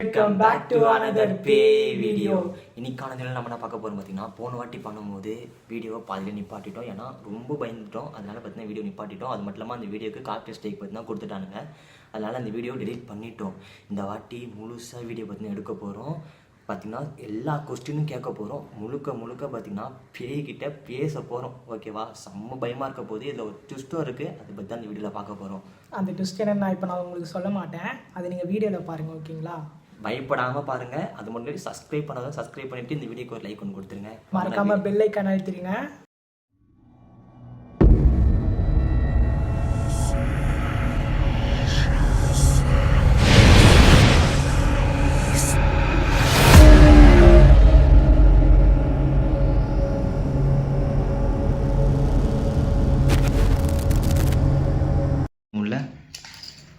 Welcome back to another பே video இன்னைக்கான நிலை நம்ம என்ன பார்க்க போகிறோம் பார்த்தீங்கன்னா போன வாட்டி பண்ணும்போது வீடியோவை பாதியில் நிப்பாட்டிட்டோம். ஏன்னா ரொம்ப பயந்துட்டோம். அதனால பார்த்தீங்கன்னா வீடியோ நிப்பாட்டிட்டோம். அது மட்டும் இல்லாமல் அந்த வீடியோக்கு காப்பி ஸ்டேக் பார்த்தீங்கன்னா கொடுத்துட்டானுங்க. அதனால அந்த வீடியோ டெலீட் பண்ணிட்டோம். இந்த வாட்டி முழுசாக வீடியோ பார்த்தீங்கன்னா எடுக்க போகிறோம் பார்த்தீங்கன்னா எல்லா கொஸ்டினும் கேட்க போகிறோம் முழுக்க முழுக்க பார்த்தீங்கன்னா பேய்கிட்ட பேச போகிறோம் ஓகேவா செம்ம பயமாக இருக்க போது இதில் ஒரு ட்விஸ்ட்டும் இருக்குது அதை பற்றி தான் இந்த வீடியோவில் பார்க்க போகிறோம் அந்த ட்விஸ்ட் என்னன்னு நான் இப்போ நான் உங்களுக்கு சொல்ல மாட்டேன். அது நீங்கள் வீடியோவில் பாருங்கள் ஓகேங்களா பயப்படாமல் பாருங்கள் அது முன்னாடி சப்ஸ்கிரைப் பண்ணாதான் சப்ஸ்கிரைப் பண்ணிவிட்டு இந்த வீடியோக்கு ஒரு லைக் ஒன்று கொடுத்துருங்க. மறக்காமல் பெல் ஐக்கான் அழுத்திடுங்க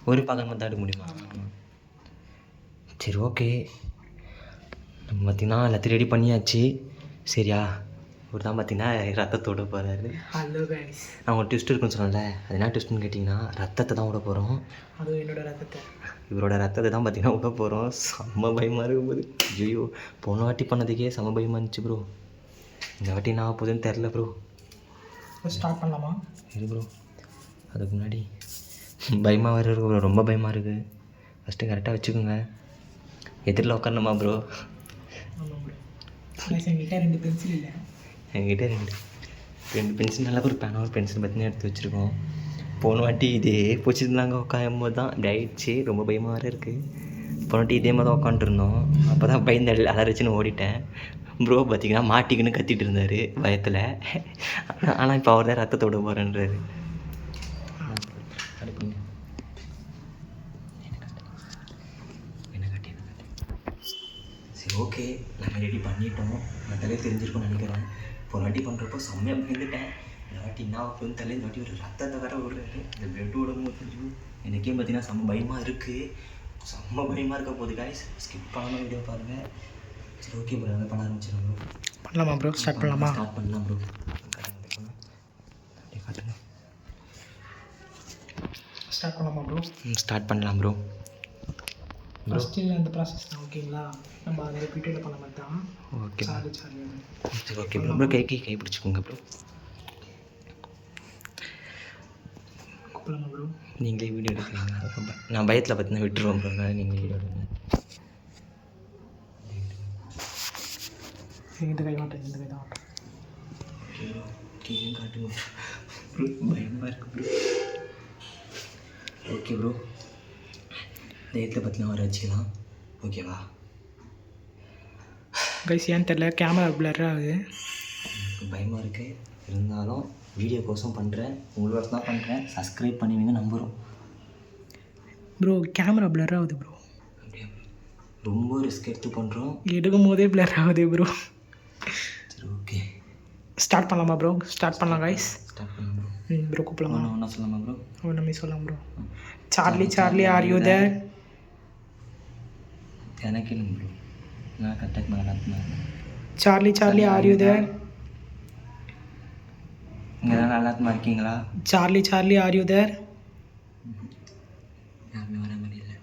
ஒரு பக்கம் மட்டும் எடுக்க முடியுமா? சரி ஓகே நம்ம பார்த்தீங்கன்னா எல்லாத்தையும் ரெடி பண்ணியாச்சு. சரியா? இவர் தான் பார்த்தீங்கன்னா ரத்தத்தோட போகிறாரு ஹலோ கைஸ் நான் ஒரு ட்விஸ்ட் இருக்குன்னு சொன்னேன்ல. அது என்ன ட்விஸ்ட்னு கேட்டிங்கன்னா ரத்தத்தை தான் விட போகிறோம் அதுவும் என்னோட ரத்தத்தை. இவரோட ரத்தத்தை தான் பார்த்தீங்கன்னா விட போகிறோம் செம்ம பயமாக இருக்கும் போது. ஐயோ போன வாட்டி பண்ணதுக்கே செம்ம பயமாக இருந்துச்சு ப்ரோ இந்த வாட்டி நான் போகுதுன்னு தெரில ப்ரோ ஸ்டார்ட் பண்ணலாமா? இது ப்ரோ அதுக்கு முன்னாடி பயமாக வேறு இருக்கு ப்ரோ ரொம்ப பயமாக இருக்குது ஃபஸ்ட்டு கரெக்டாக வச்சுக்கோங்க. எதிரில் உட்காரணுமா ப்ரோ என்கிட்ட ரெண்டு பென்சில் இல்லை. என்கிட்ட ரெண்டு. ரெண்டு பென்சில் நல்லா ஒரு பேனா ஒரு பென்சில் பார்த்தீங்கன்னா எடுத்து வச்சுருக்கோம். போன வாட்டி இதே பிடிச்சிருந்தாங்க உட்காரும் போது தான். இப்படி ஆயிடுச்சு. ரொம்ப பயமாக வேறு இருக்குது போன வாட்டி இதே மாதிரி தான் உட்காந்துருந்தோம் அப்போ தான் பயந்து அல- அலறிச்சுன்னு ஓடிட்டேன். ப்ரோ பார்த்தீங்கன்னா மாட்டிக்கின்னு கத்திட்டு இருந்தார் பயத்தில். ஆனால் இப்போ அவர் தான் ரத்தத்தோட போகிறேன்றாரு அடுப்புங்க என்ன காட்டி என்ன காட்டி சரி ஓகே நம்ம ரெடி பண்ணிட்டோம். நான் தலையை தெரிஞ்சிருக்கும்னு நினைக்கிறேன். இப்போ வாட்டி பண்ணுறப்போ செம்மையாக பயந்துட்டேன் இந்த வாட்டி என்ன ஆகும் தலை இந்த வாட்டி ஒரு ரத்தத்தை வேற விடுறாரு. இந்த பிளட் விடும் தெரியும் எனக்கே பார்த்தீங்கன்னா செம்ம பயமாக இருக்குது செம்ம பயமாக இருக்க போகுது காய்ஸ் ஸ்கிப் பண்ணாமல் வீடியோ பாருங்கள் சரி ஓகே ப்ரோ அதை பண்ண ஆரம்பிச்சிடலாம் ப்ரோ பண்ணலாமா ப்ரோ ஸ்டார்ட் பண்ணலாமா ஸ்டார்ட் பண்ணலாம் ப்ரோ ஸ்டார்ட் பண்ணலாமா ப்ரோ ஸ்டார்ட் பண்ணலாம் ப்ரோ ஃபஸ்ட்டு அந்த ப்ராசஸ் தான் ஓகேங்களா நம்ம அதை ரிப்பீட்டட் பண்ண மாதிரி தான். ஓகே சாரி சாரி சரி ஓகே ப்ரோ ப்ரோ கை கை கை பிடிச்சிக்கோங்க ப்ரோ ப்ரோ நீங்களே வீடியோ எடுக்கிறீங்களா நான் பயத்தில் பார்த்தீங்கன்னா விட்டுருவோம் ப்ரோ நீங்கள் வீடியோ எடுங்க. இந்த கை மாட்டேன் இந்த கை தான் மாட்டேன் ஓகே ப்ரோ கீழே காட்டுங்க ப்ரோ பயமாக இருக்கு ப்ரோ ஓகே ப்ரோ நேரத்தில் பார்த்தீங்கன்னா வர வச்சுக்கலாம் ஓகேவா கைஸ் ஏன்னு தெரில கேமரா பிளர் ஆகுது. எனக்கு பயமாக இருக்குது இருந்தாலும் வீடியோ கோசம் பண்ணுறேன் உங்களோட தான் பண்ணுறேன் சப்ஸ்கிரைப் பண்ணுவீங்க நம்புகிறோம் ப்ரோ கேமரா பிளர் ஆகுது ப்ரோ அப்படியே? ரொம்ப ரிஸ்க் எடுத்து பண்ணுறோம் எடுக்கும் போதே பிளர் ஆகுது ப்ரோ சரி ஓகே ஸ்டார்ட் பண்ணலாமா ப்ரோ ஸ்டார்ட் பண்ணலாம் கைஸ் ஸ்டார்ட் பண்ணலாம் ப்ரோ கூப்பிடலாமா? ஒன்றா ஒன்றா சொல்லலாமா ப்ரோ ஒன்றுமே சொல்லலாம் bro Charlie Charlie are you there bro நான் கரெக்டாக நல்லா Charlie Charlie are you there இங்கே தான் நல்லா இருக்கீங்களா? Charlie Charlie are you there யாருமே வர மாதிரி இல்லை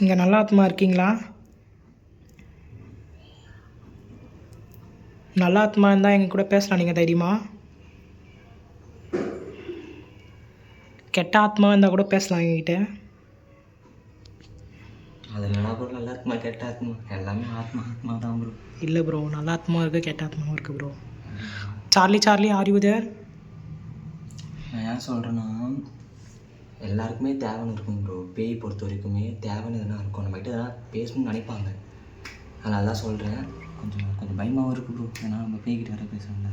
இங்கே நல்லா ஆத்மா இருக்கீங்களா? நல்லா ஆத்மா இருந்தால் எங்க கூட பேசலாம் நீங்கள் தைரியமா? கெட்ட ஆத்மா இருந்தால் கூட பேசலாம் எங்ககிட்ட அது நல்லா ப்ரோ நல்லா இருக்குமா கெட்ட ஆத்மா? எல்லாமே ஆத்மா ஆத்மா தான் ப்ரோ இல்லை ப்ரோ நல்ல ஆத்மா இருக்குது கெட்ட ஆத்மாவும் இருக்குது bro Charlie Charlie are you there நான் ஏன் சொல்கிறேன்னா எல்லாருக்குமே தேவைன்னு இருக்கும் ப்ரோ பேய் பொறுத்த வரைக்குமே தேவைன்னு எதனா இருக்கும். நம்மகிட்ட எதனா பேசணும்னு நினைப்பாங்க. அதனால தான் சொல்கிறேன் கொஞ்சம் கொஞ்சம் பயமாகவும் இருக்குது ப்ரோ ஏன்னா நம்ம பேய்கிட்ட வர பேசுகிறோம்ல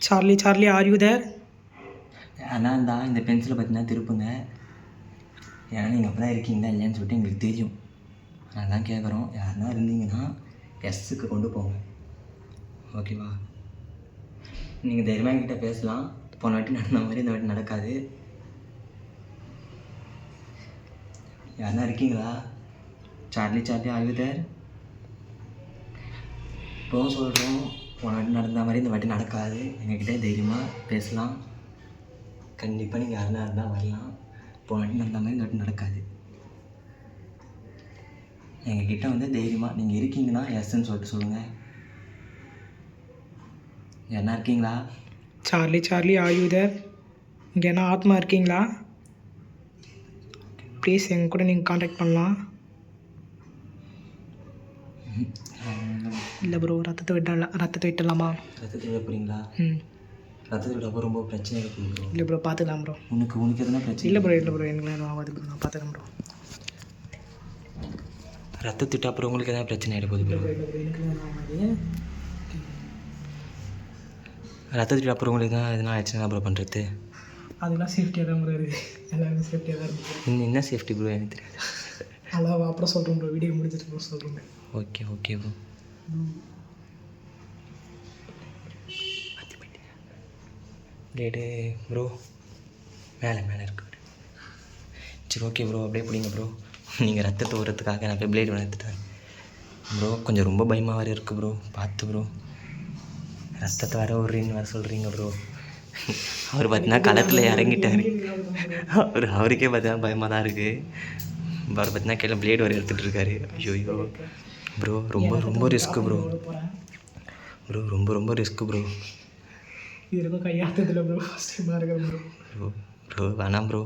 Charlie Charlie are you there ஆனால் தான் இந்த பென்சிலை பார்த்தீங்கன்னா திருப்புங்க. ஏன்னா நீங்கள் அப்போ தான் இருக்கீங்களா இல்லையான்னு சொல்லிட்டு எங்களுக்கு தெரியும். அதான் கேட்குறோம் யாருன்னா இருந்தீங்கன்னா எஸ்ஸுக்கு கொண்டு போங்க. ஓகேவா நீங்கள் தைரியமாக என்கிட்ட பேசலாம். போன வாட்டி நடந்த மாதிரி இந்த வாட்டி நடக்காது. யாருன்னா இருக்கீங்களா? சார்லி சார்லி ஆகுதர் இப்போவும் சொல்கிறோம் போன வாட்டி நடந்த மாதிரி இந்த வாட்டி நடக்காது. எங்ககிட்ட தைரியமாக பேசலாம். கண்டிப்பாக நீங்கள் யாருனா இருந்தால் வரலாம். போன வாட்டி நடந்த மாதிரி இந்த வாட்டி நடக்காது. எங்ககிட்ட வந்து தைரியமாக நீங்கள் இருக்கீங்கன்னா எஸ்ன்னு சொல்லிட்டு சொல்லுங்கள் என்ன இருக்கீங்களா? சார்லி சார்லி ஆயுதர் இங்கே என்ன ஆத்மா இருக்கீங்களா? ப்ளீஸ் எங்கள் கூட நீங்கள் காண்டாக்ட் பண்ணலாம். இல்லை ப்ரோ ரத்தத்தை விடலாம் ரத்தத்தை விட்டலாமா? ரத்தத்தை விட போகிறீங்களா ம். ரத்தத்தை விட ரொம்ப பிரச்சனை ப்ரோ இல்லை ப்ரோ பார்த்துக்கலாம் ப்ரோ உனக்கு உனக்கு எதுனா பிரச்சனை? இல்லை ப்ரோ இல்லை ப்ரோ எனக்கு எதுவும் ஆகாது ப்ரோ நான் பார்த்துக்கிறேன் ப்ரோ ரத்தத்திட்ட அப்புறம் உங்களுக்கு எதாவது பிரச்சனை ஆகிட போகுது ப்ரோ ப்ரோ ஆகாது. ரத்தத்திட்ட அப்புறம் உங்களுக்கு தான் எதுனா ஆயிடுச்சுன்னா அப்புறம் பண்ணுறது அதெல்லாம் சேஃப்டியாக தான் ப்ரோ இருக்குது. எல்லாமே சேஃப்டியாக தான் இருக்குது. என்ன சேஃப்டி ப்ரோ எனக்கு தெரியாது. அதான் அப்புறம் சொல்கிறோம் ப்ரோ வீடியோ முடிஞ்சிட்டு ப்ரோ சொல்கிறோம் ஓகே ஓகே ப்ரோ டேடு ப்ரோ மேலே மேலே இருக்கு. சரி ஓகே ப்ரோ அப்படியே பிடிங்க ப்ரோ நீங்கள் ரத்தத்தை ஊறத்துக்காக நான் போய் பிளேட் எடுத்துட்டேன் ப்ரோ கொஞ்சம் ரொம்ப பயமாக வேறு இருக்குது ப்ரோ பார்த்து ப்ரோ ரத்தத்தை வர விட்றீன்னு வர சொல்கிறீங்க ப்ரோ அவர் பார்த்தீங்கன்னா களத்தில் இறங்கிட்டாரு. அவர் அவருக்கே பார்த்தீங்கன்னா பயமாக தான் இருக்குது அவர் பார்த்தீங்கன்னா கீழே பிளேட் வர எடுத்துகிட்டு இருக்காரு. ஐயோ ப்ரோ ரொம்ப ரொம்ப ரிஸ்க்கு ப்ரோ ப்ரோ ரொம்ப ரொம்ப ரிஸ்க்கு ப்ரோ இது இருக்கும் கையாத்ததில்ல ப்ரோ ஃபஸ்ட் டைமாக இருக்கிற ப்ரோ ப்ரோ ப்ரோ வேணாம் ப்ரோ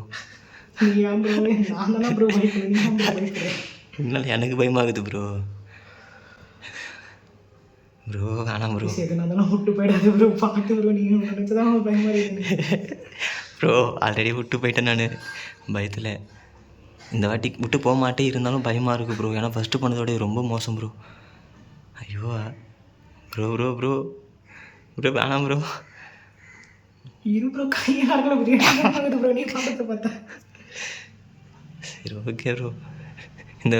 ஏன் ப்ரோ நான் தானே ப்ரோ பயப்படுறேன் எனக்கு பயமாகுது ப்ரோ ப்ரோ வேணாம் ப்ரோ சரி எதுனா இருந்தாலும் விட்டு போயிடாது ப்ரோ பார்த்து ப்ரோ நீங்கள் நினச்சி தான் பயமாக இருக்குது ப்ரோ ஆல்ரெடி விட்டு போயிட்டேன் நான் பயத்தில் இந்த வாட்டி விட்டு போக மாட்டேன் இருந்தாலும் பயமாக இருக்குது ப்ரோ ஏன்னா ஃபஸ்ட்டு பண்ணதோட இது ரொம்ப மோசம் ப்ரோ ஐயோ ப்ரோ ப்ரோ ப்ரோ ப்ரோ வேணாம் ப்ரோ இரு ப்ரோ கையாக இருக்கல ப்ரோ நீ பார்த்து பார்த்தா. சரி ஓகே ப்ரோ இந்த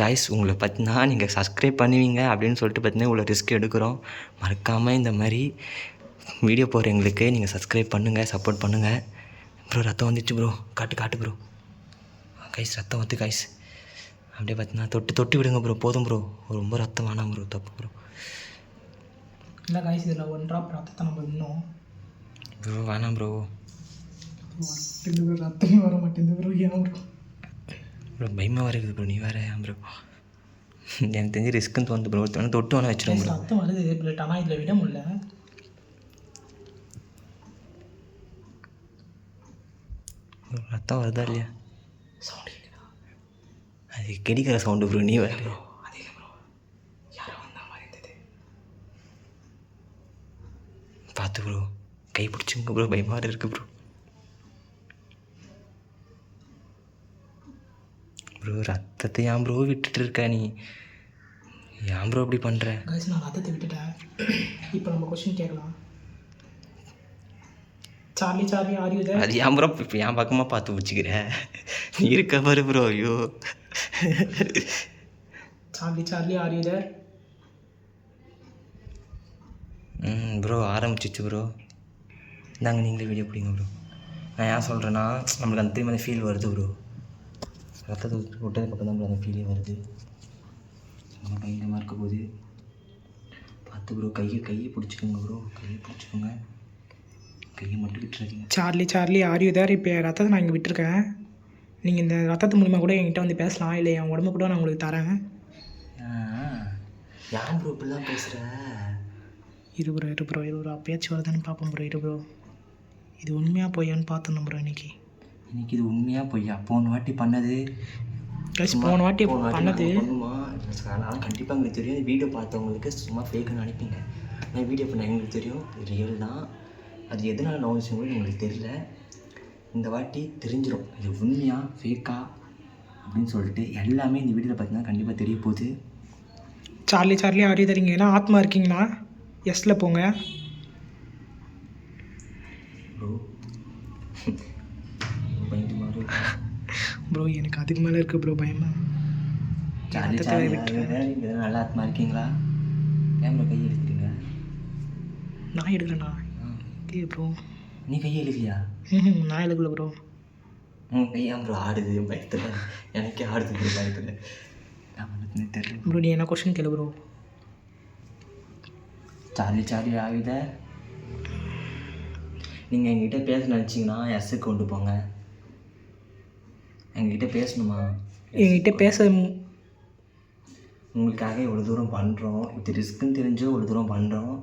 காய்ஸ் உங்களை பார்த்தினா நீங்கள் சப்ஸ்கிரைப் பண்ணுவீங்க அப்படின்னு சொல்லிட்டு பார்த்தீங்கன்னா இவ்வளோ ரிஸ்க் எடுக்கிறோம். மறக்காமல் இந்த மாதிரி வீடியோ போகிறவங்களுக்கு நீங்கள் சப்ஸ்கிரைப் பண்ணுங்கள் சப்போர்ட் பண்ணுங்கள் ப்ரோ ரத்தம் வந்துச்சு ப்ரோ காட்டு காட்டு ப்ரோ கைஸ் ரத்தம் வந்து கைஸ் அப்படியே பார்த்தீங்கன்னா தொட்டு தொட்டு விடுங்க ப்ரோ போதும் ப்ரோ ரொம்ப ரத்தம் வேணாம் ப்ரோ தப்பு ப்ரோ இல்லை காய்ஸ் இதில் ஒன் ட்ராப் ரத்தத்தை நம்ம இன்னும் ப்ரோ வேணாம் ப்ரோ ரெண்டு ப்ரோ ரத்தமே வர மாட்டேங்குது ப்ரோ ஏன் ப்ரோ ப்ரோ பயமாக வருது ப்ரோ நீ வேறு ஏன் ப்ரோ எனக்கு தெரிஞ்சு ரிஸ்க்குன்னு தோணுது ப்ரோ ஒருத்தவனை தொட்டு வேணா வச்சிருங்க ப்ரோ ரத்தம் வருது பட் ஆனால் இதில் விட முடியல. ரத்தம் வருதா இல்லையா? சவுண்ட் கேட்குதா அது கிடைக்கிற சவுண்டு ப்ரோ நீ வேறு. அதே ப்ரோ யாரோ வந்த மாதிரி இருந்தது. பார்த்து ப்ரோ கை பிடிச்சிங்க ப்ரோ பயமாக இருக்கு ப்ரோ ப்ரோ ரத்தத்தை ஏன் ப்ரோ விட்டுட்டு இருக்க நீ? ஏன் ப்ரோ இப்படி பண்ணுற காய்ஸ் நான் ரத்தத்தை விட்டுட்டேன். இப்போ நம்ம கொஸ்டின் கேட்கலாம். சார்லி சார்லி ஆர் யூ அது ஏன் ப்ரோ இப்போ என் பக்கமாக பார்த்து வச்சுக்கிற? நீ இருக்க பாரு ப்ரோ ஐயோ. Charlie Charlie are you there ம் ப்ரோ ஆரம்பிச்சிச்சு ப்ரோ இந்தாங்க நீங்களே வீடியோ பிடிங்க ப்ரோ நான் ஏன் சொல்கிறேன்னா நம்மளுக்கு அந்த திரும்ப அந்த ஃபீல் வருது ப்ரோ ரத்தத்தை விட்டு- விட்டதுக்கப்புறம் தான் ப்ரோ அந்த ஃபீலே வருது. ரொம்ப பயங்கரமாக இருக்க போகுது. பார்த்து ப்ரோ கையை கையை பிடிச்சிக்கோங்க ப்ரோ கையை பிடிச்சிக்கோங்க. கையை மட்டும் விட்டுறாதீங்க. Charlie Charlie are you there இப்போ ரத்தத்தை நான் இங்கே விட்டுருக்கேன். நீங்கள் இந்த ரத்தத்து மூலிமா கூட என்கிட்ட வந்து பேசலாம். இல்லை என் உடம்பு கூட நான் உங்களுக்கு தரேன். ஏன் ப்ரோ இப்படிலாம் பேசுகிற இரு ப்ரோ இரு ப்ரோ இரு ப்ரோ அப்பயாச்சும் வருதான்னு பார்ப்போம் ப்ரோ இரு ப்ரோ இது உண்மையாக போயான்னு பார்த்தோம் ப்ரோ இன்னைக்கு. இன்னைக்கு இது உண்மையாக பொய்யா? போன வாட்டி பண்ணது. கைஸ் போன வாட்டி பண்ணது. ஆனால் கண்டிப்பாக எங்களுக்கு தெரியும். வீடியோ பார்த்தவங்களுக்கு சும்மா ஃபேக்குன்னு நினைப்பீங்க நான் வீடியோ பண்ண எங்களுக்கு தெரியும். ரியல் தான். அது எதனால் நோய்ஸ் கூட உங்களுக்கு தெரியல. இந்த வாட்டி தெரிஞ்சிடும் இது உண்மையா ஃபேக்கா அப்படின்னு சொல்லிட்டு எல்லாமே இந்த வீடியோவில் பார்த்தீங்கன்னா கண்டிப்பாக தெரிய போகுது. சார்லி சார்லி ஆர் யூ தரீங்க ஏன்னா ஆத்மா இருக்கீங்களா? எஸ்ல போங்க ப்ரோ பயந்து மாதிரி ப்ரோ எனக்கு அதுக்கு மேலே இருக்குது ப்ரோ பயமா நல்லா ஆத்மா இருக்கீங்களா? கேமரா கையை எடுத்துட்டீங்க நான் எடுக்கலண்ணா இல்லையே ப்ரோ நீ கையை எழுக்கலையா நான் எடுக்கல ப்ரோ உன் ப்ரோ ஆடுது? பயத்தில். எனக்கே ஆடுது ப்ரோ பயத்தில். நான் பண்ணுறதுன்னு தெரியல. ப்ரோ நீ என்ன கொஷின் கேளு ப்ரோ சார்லி சார்லி ஆயுத. நீங்கள் எங்ககிட்ட பேச நினச்சிங்கன்னா எஸ்ஸுக்கு கொண்டு போங்க. எங்ககிட்ட பேசணுமா? எங்ககிட்ட பேச உங்களுக்காக இவ்வளோ தூரம் பண்ணுறோம் இது ரிஸ்க்குன்னு தெரிஞ்சும் இவ்வளோ தூரம் பண்ணுறோம்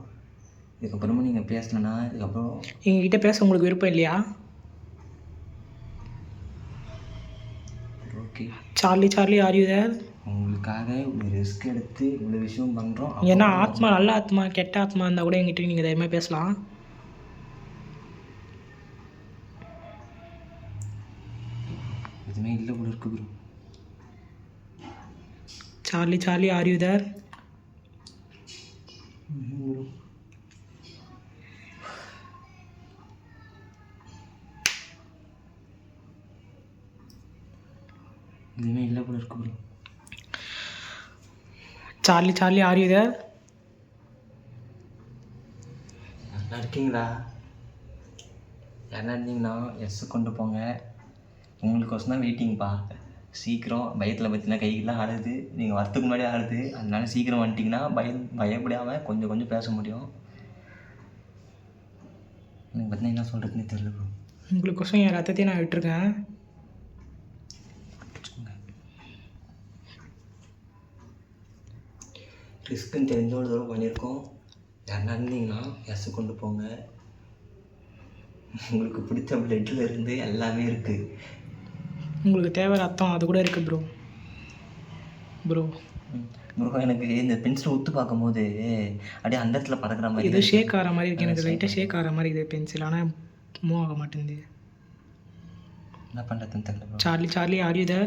இதுக்கப்புறமா நீங்கள் பேசலன்னா இதுக்கப்புறம் எங்ககிட்ட பேச உங்களுக்கு விருப்பம் இல்லையா? Okay Charlie Charlie are you there உங்களுக்காக இவ்வளோ ரிஸ்க் எடுத்து இவ்வளோ விஷயம் பண்ணுறோம் ஏன்னா ஆத்மா நல்ல ஆத்மா கெட்ட ஆத்மா இருந்தால் கூட எங்கிட்ட நீங்கள் தைரியமாக பேசலாம். எதுவுமே இல்லை போல இருக்கு bro Charlie Charlie are you there எதுவுமே இல்லை போல இருக்கு bro Charlie Charlie are you there நல்லா இருக்கீங்களா? யாரா இருந்தீங்கன்னா எஸ் கொண்டு போங்க. உங்களுக்கோசம் தான் வெயிட்டிங்ப்பா சீக்கிரம் பயத்தில் பார்த்தீங்கன்னா கைகள்லாம் ஆடுது நீங்கள் வரத்துக்கு முன்னாடி ஆடுது அதனால சீக்கிரம் வந்துட்டிங்கன்னா பயம் பயப்படாமல் கொஞ்சம் கொஞ்சம் பேச முடியும். எனக்கு பார்த்தீங்கன்னா என்ன சொல்கிறதுனே தெரியல ப்ரோ உங்களுக்கோசம் என் ரத்தத்தையும் நான் விட்டுருக்கேன். ரிஸ்க்குன்னு தெரிஞ்ச ஒரு தூரம் பண்ணியிருக்கோம் யாருன்னா இருந்தீங்கன்னா எஸ் கொண்டு போங்க. உங்களுக்கு பிடிச்ச பிளட்டில் இருந்து எல்லாமே இருக்குது உங்களுக்கு தேவை ரத்தம் அது கூட இருக்குது ப்ரோ ப்ரோ ப்ரோ எனக்கு இந்த பென்சில் உத்து பார்க்கும்போது அப்படியே அந்த இடத்துல பறக்கிற மாதிரி இது ஷேக் ஆகிற மாதிரி இருக்கு. எனக்கு லைட்டாக ஷேக் ஆகிற மாதிரி இது பென்சில் ஆனால் மூவ் ஆக மாட்டேங்குது. என்ன பண்ணுறதுன்னு தெரியல சார்லி சார்லி ஆர் யூ இதாக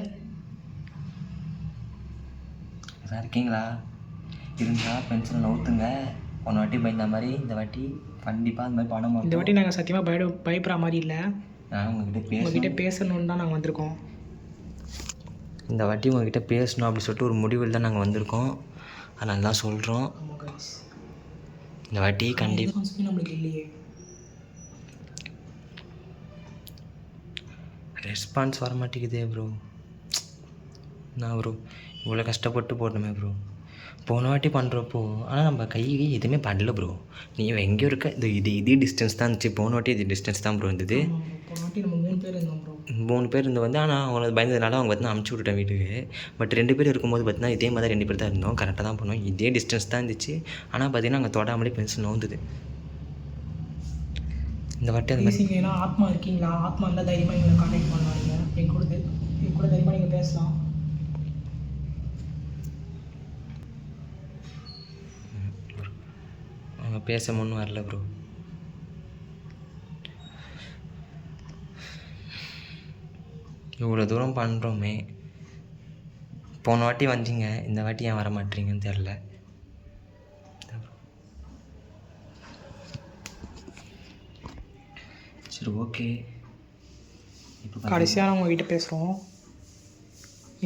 இருக்கீங்களா? இருந்தால் பென்சில் நவுத்துங்க போன வாட்டி பயந்த மாதிரி இந்த வாட்டி கண்டிப்பாக அந்த மாதிரி பண்ண இந்த மாட்டோம் வாட்டி நாங்கள் சத்தியமாக பய பயப்படுற மாதிரி இல்லை. நான் உங்ககிட்ட பேச உங்ககிட்ட பேசணுன்னு தான் நாங்கள் வந்திருக்கோம். இந்த வாட்டி உங்ககிட்ட பேசணும் அப்படின்னு சொல்லிட்டு ஒரு முடிவில் தான் நாங்கள் வந்திருக்கோம். அதனால தான் சொல்கிறோம் இந்த வாட்டி கண்டிப்பாக நம்மளுக்கு இல்லையே? ரெஸ்பான்ஸ் வர மாட்டேங்குதே ப்ரோ நான் ப்ரோ இவ்வளோ கஷ்டப்பட்டு போடணுமே ப்ரோ போன வாட்டி பண்ணுறப்போ ஆனால் நம்ம கை எதுவுமே பண்ணல ப்ரோ நீ எங்கேயோ இருக்க இது இது இதே டிஸ்டன்ஸ் தான் இருந்துச்சு. போன வாட்டி இது டிஸ்டன்ஸ் தான் ப்ரோ இருந்தது. வாட்டி நம்ம மூணு பேர் இருந்தோம் ப்ரோ மூணு பேர் இருந்து வந்து ஆனால் அவங்கள பயந்ததுனால அவங்க பார்த்தீங்கன்னா அமுச்சு விட்டுட்டேன் வீட்டுக்கு. பட் ரெண்டு பேர் இருக்கும்போது பார்த்தீங்கன்னா இதே மாதிரி ரெண்டு பேர் தான் இருந்தோம். கரெக்டாக தான் பண்ணோம் இதே டிஸ்டன்ஸ் தான் இருந்துச்சு. ஆனால் பார்த்தீங்கன்னா அங்கே தொடாமலே பென்சில் நோந்துது இந்த வாட்டி அந்த மாதிரி ஆத்மா இருக்கீங்களா? ஆத்மா இருந்தால் தைரியமாக எங்களை கான்டாக்ட் பண்ணாதீங்க. என் கூட என் கூட தைரியமாக நீங்கள் பேசலாம். அவங்க பேச முன்னும் வரல ப்ரோ இவ்வளோ தூரம் பண்ணுறோமே போன வாட்டி வந்தீங்க இந்த வாட்டி ஏன் வர மாட்டீங்கன்னு தெரில சரி ஓகே. கடைசியாக நான் உங்ககிட்ட பேசுகிறோம்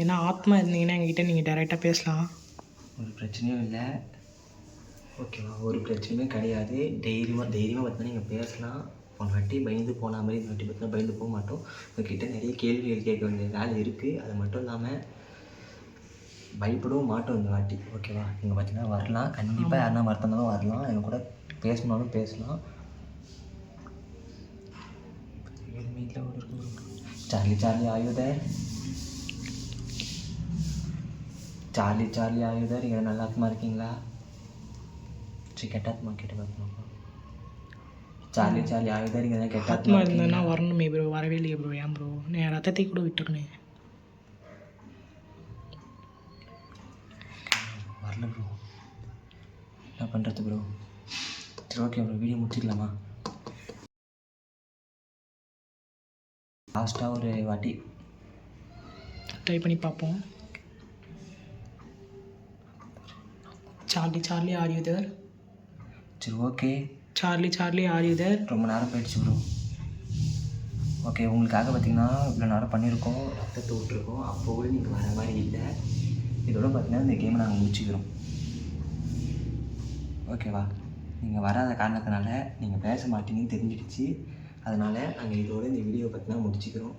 ஏன்னா ஆத்மா இருந்தீங்கன்னா எங்ககிட்ட நீங்கள் டைரெக்டாக பேசலாம். ஒரு பிரச்சனையும் இல்லை. ஓகேவா? ஒரு பிரச்சனையுமே கிடையாது. தைரியமாக தைரியமாக பார்த்தீங்கன்னா நீங்கள் பேசலாம். போன வாட்டி பயந்து போன மாதிரி இந்த வாட்டி பார்த்தீங்கன்னா பயந்து போக மாட்டோம். உங்ககிட்ட நிறைய கேள்விகள் கேட்க வேண்டிய வேலை இருக்குது அது மட்டும் இல்லாமல் பயப்படவும் மாட்டோம் இந்த வாட்டி. ஓகேவா நீங்கள் பார்த்தீங்கன்னா வரலாம். கண்டிப்பாக யாருன்னா மறந்தாலும் வரலாம். எங்கள் கூட பேசணும்னாலும் பேசலாம். Charlie Charlie are you there Charlie Charlie are you there இங்கே நல்லா இருக்கீங்களா? சரி கெட்டாத்மா கேட்டு பார்க்கணும் சார்லி சார்லி ஆயுதர் இங்கே தான் கெட்டாத்மா ஆத்மா இருந்ததுன்னா வரணுமே ப்ரோ வரவே இல்லையே ப்ரோ ஏன் ப்ரோ நான் ரத்தத்தை கூட விட்டுருக்கேன் வரல ப்ரோ என்ன பண்ணுறது ப்ரோ சரி ஓகே ப்ரோ வீடியோ முடிச்சிக்கலாமா லாஸ்ட்டாக ஒரு வாட்டி ட்ரை பண்ணி பார்ப்போம் Charlie Charlie are you there சரி okay Charlie Charlie are you there ரொம்ப நேரம் போயிடுச்சு ப்ரோ ஓகே உங்களுக்காக பார்த்தீங்கன்னா இவ்வளோ நேரம் பண்ணியிருக்கோம் ரத்தத்தை விட்டுருக்கோம். அப்போ கூட நீங்கள் வர மாதிரி இல்லை. இதோட பார்த்தீங்கன்னா இந்த கேமை நாங்கள் முடிச்சுக்கிறோம். ஓகேவா நீங்கள் வராத காரணத்தினால நீங்கள் பேச மாட்டீங்கன்னு தெரிஞ்சிடுச்சு. அதனால் நாங்கள் இதோட இந்த வீடியோ பார்த்தீங்கன்னா முடிச்சுக்கிறோம்.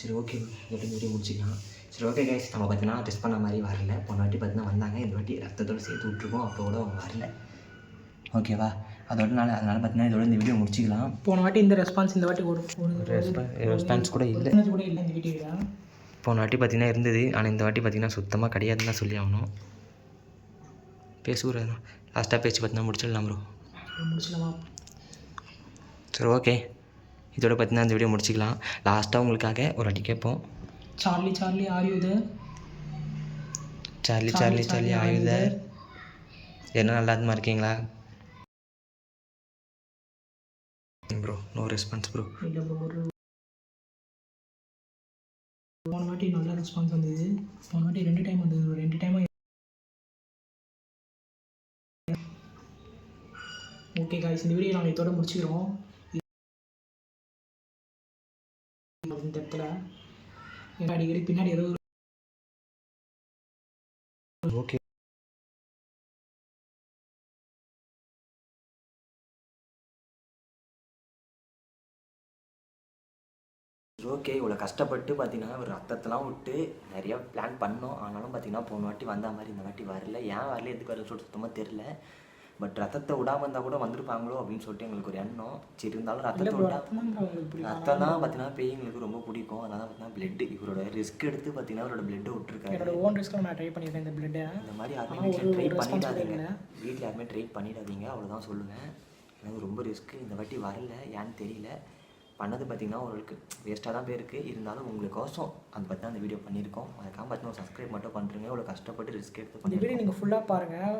சரி ஓகே இதோட வீடியோ முடிச்சுக்கலாம். சரி ஓகே கைஸ் நம்ம பார்த்தீங்கன்னா டெஸ்ட் பண்ண மாதிரி வரல. போன வாட்டி பார்த்தீங்கன்னா வந்தாங்க. இந்த வாட்டி ரத்தத்தோடு சேர்த்து விட்ருக்கோம் அப்போ கூட அவங்க வரல. ஓகேவா அதோட நாள் அதனால் பார்த்தீங்கன்னா இதோட இந்த வீடியோ முடிச்சிக்கலாம். போன வாட்டி இந்த ரெஸ்பான்ஸ் இந்த வாட்டி ஒரு ஒரு ரெஸ்பான்ஸ் கூட இல்லை. கூட இல்லை இந்த வீடியோவில் போன வாட்டி பார்த்தீங்கன்னா இருந்தது ஆனால் இந்த வாட்டி பார்த்தீங்கன்னா சுத்தமாக கிடையாதுன்னு தான் சொல்லி ஆகணும். பேசுகிற லாஸ்ட்டாக பேச்சு பார்த்தீங்கன்னா முடிச்சிடலாம் ப்ரோ முடிச்சிடலாமா? சரி ஓகே இதோட பார்த்தீங்கன்னா இந்த வீடியோ முடிச்சிக்கலாம். லாஸ்ட்டாக உங்களுக்காக ஒரு வாட்டி கேட்போம். Charlie Charlie are you there Charlie Charlie Charlie are you there என்ன நல்லா இருக்கீங்களா? ப்ரோ நோ ரெஸ்பான்ஸ் ப்ரோ இல்லை ப்ரோ ஒரு போன வாட்டி நல்ல ரெஸ்பான்ஸ் வந்தது. போன வாட்டி ரெண்டு டைம் வந்தது ப்ரோ ரெண்டு டைம் ஓகே காய்ஸ் இந்த வீடியோ நாங்கள் இதோட முடிச்சுக்கிறோம். இந்த இடத்துல. ஏன்னா அடிக்கடி பின்னாடி ஏதோ ஓகே இவ்வளோ கஷ்டப்பட்டு பார்த்தீங்கன்னா ஒரு ரத்தத்தெல்லாம் விட்டு நிறைய பிளான் பண்ணோம். ஆனாலும் பார்த்தீங்கன்னா போன வாட்டி வந்த மாதிரி இந்த வாட்டி வரல. ஏன் வரல? எதுக்கு வரல சொல்லிட்டு சுத்தமாக தெரில பட் ரத்தத்தை விடாமல் இருந்தால் கூட வந்திருப்பாங்களோ அப்படின்னு சொல்லிட்டு எங்களுக்கு ஒரு எண்ணம். சரி இருந்தாலும் ரத்தத்தை விட்டா ரத்தம் தான் பார்த்தீங்கன்னா பேய்ங்களுக்கு ரொம்ப பிடிக்கும். அதனால பார்த்தீங்கன்னா பிளட் இவரோட ரிஸ்க் எடுத்து பார்த்தீங்கன்னா அவரோட பிளட்டை விட்டுருக்காரு. என்னோட ஓன் ரிஸ்க்கில் நான் ட்ரை பண்ணியிருக்கேன் இந்த பிளட்டை இந்த மாதிரி யாருமே வீட்டில் ட்ரை பண்ணிடாதீங்க. வீட்டில் யாருமே ட்ரை பண்ணிடாதீங்க. அவ்வளோதான் சொல்லுவேன். எனக்கு ரொம்ப ரிஸ்க்கு இந்த வாட்டி வரல. ஏன்னு தெரியல. பண்ணது பார்த்தீங்கன்னா உங்களுக்கு வேஸ்ட்டாக தான் போயிருக்கு. இருந்தாலும் உங்களுக்கோசம் அது பற்றி அந்த வீடியோ பண்ணியிருக்கோம். அதுக்காக பார்த்தீங்கன்னா சப்ஸ்கிரைப் மட்டும் பண்ணுறீங்க இவ்வளோ கஷ்டப்பட்டு ரிஸ்க் எடுத்து பண்ணி வீடியோ நீங்கள் ஃபுல்லாக பாருங்கள்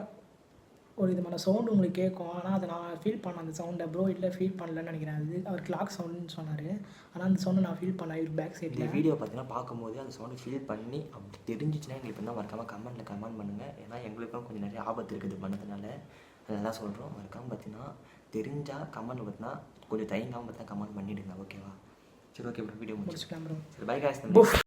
ஒரு விதமான சவுண்டு உங்களுக்கு கேட்கும். ஆனால் அதை நான் ஃபீல் பண்ணேன் அந்த சவுண்டை ப்ரோ இல்லை ஃபீல் பண்ணலன்னு நினைக்கிறேன். அது அவர் கிளாக் சவுண்டுன்னு சொன்னார். ஆனால் அந்த சவுண்டை நான் ஃபீல் பண்ணேன் இவர் பேக் சைடில் வீடியோ பார்த்தீங்கன்னா பார்க்கும்போது அந்த சவுண்டு ஃபீல் பண்ணி அப்படி தெரிஞ்சிச்சுன்னா எங்களுக்கு வந்து மறக்காமல் கமெண்ட்டில் கமெண்ட் பண்ணுங்கள் ஏன்னா எங்களுக்கும் கொஞ்சம் நிறைய ஆபத்து இருக்குது பண்ணதுனால. அதெல்லாம் சொல்கிறோம் மறக்காமல் பார்த்தீங்கன்னா தெரிஞ்சால் கமெண்ட் பார்த்தீங்கன்னா கொஞ்சம் தயங்காமல் பார்த்தா கமெண்ட் பண்ணிவிடுங்க ஓகேவா சரி ஓகே வீடியோ முடிச்சு முடிச்சுக்கலாம் ப்ரோ சரி பை காய்ஸ்